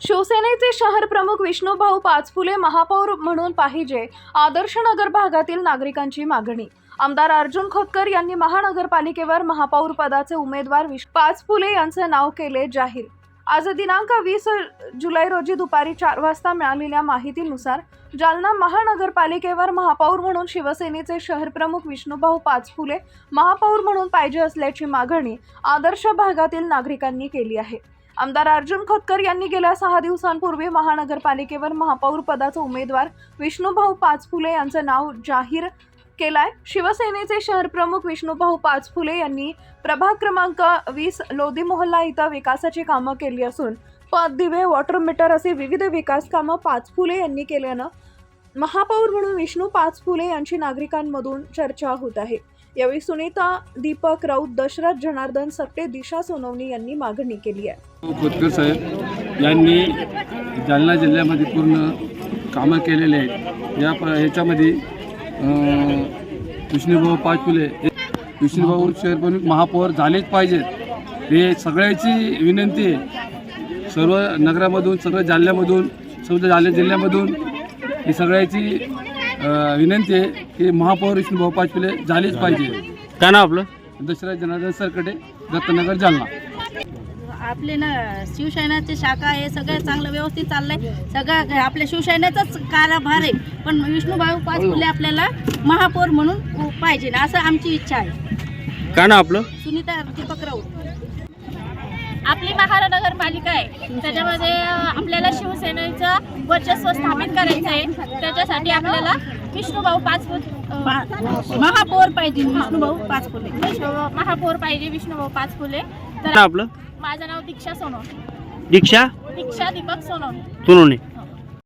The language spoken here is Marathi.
शिवसेनेचे शहर प्रमुख विष्णुभाऊ पाचफुले महापौर म्हणून पाहिजे आदर्श नगर भागातील नागरिकांची मागणी. आमदार अर्जुन खोतकर यांनी महानगरपालिकेवर महापौर पदाचे उमेदवार विश पाचफुले यांचे नाव केले जाहीर. आज दिनांक वीस जुलै रोजी दुपारी चार वाजता मिळालेल्या माहितीनुसार जालना महानगरपालिकेवर महापौर म्हणून शिवसेनेचे शहरप्रमुख विष्णुभाऊ पाचफुले महापौर म्हणून पाहिजे असल्याची मागणी आदर्श भागातील नागरिकांनी केली आहे. आमदार अर्जुन खोतकर यांनी गेल्या सहा दिवसांपूर्वी महानगरपालिकेवर महापौर पदाचा उमेदवार विष्णूभाऊ पाचफुले यांचं नाव जाहीर केलाय. शिवसेनेचे शहरप्रमुख विष्णूभाऊ पाचफुले यांनी प्रभाग क्रमांक वीस लोधी मोहल्ला इथं विकासाची कामं केली असून पद दिवे वॉटर मीटर असे विविध विकास कामं पाचफुले यांनी केल्यानं महापौर म्हणून विष्णू पाचफुले यांची नागरिकांमधून चर्चा होत आहे. यावेळी सुनीता दीपक राऊत दशरथ जनार्दन सट्टे दिशा सोनवणी यांनी मागणी केली आहे. खोतकर साहेब यांनी जालना जिल्ह्यामध्ये पूर्ण कामं केलेले आहेत. या ह्याच्यामध्ये विष्णुभाऊ पाचपुले विष्णुभाऊ शहरप्रमुख महापौर झालेच पाहिजेत. हे सगळ्याची विनंती आहे. सर्व नगरामधून सगळ्या जालन्यामधून सर्व जालना जिल्ह्यामधून ही सगळ्याची विनंती आहे की महापौर विष्णुभाऊ पाचपुले झालेच पाहिजे. काय नाव आपलं? दशरथ जनार्दन सरकडे दत्तनगर जालना. आपले ना शिवसेनेचे शाखा हे सगळं चांगलं व्यवस्थित चाललंय. सगळं आपल्या शिवसेनेचाच कारभार आहे. पण विष्णूभाऊ पाचपुले आपल्याला महापौर म्हणून पाहिजे ना असं आमची इच्छा आहे. काय नाव आपलं? सुनीता दीपक राऊत. आपली महानगरपालिका आहे. त्याच्यामध्ये आपल्याला शिवसेनेचं वर्चस्व स्थापित करायचं आहे. त्याच्यासाठी आपल्याला विष्णुभाऊ पाचपूत अं, पा- महापौर पाहिजे विष्णूभाऊ पाचपुले महापौर पाहिजे विष्णुभाऊ पाचफुले काय तर आपलं? माझं नाव दीक्षा सोनवणे. दीक्षा? दीक्षा दीपक सोनवणे. सोनवणे.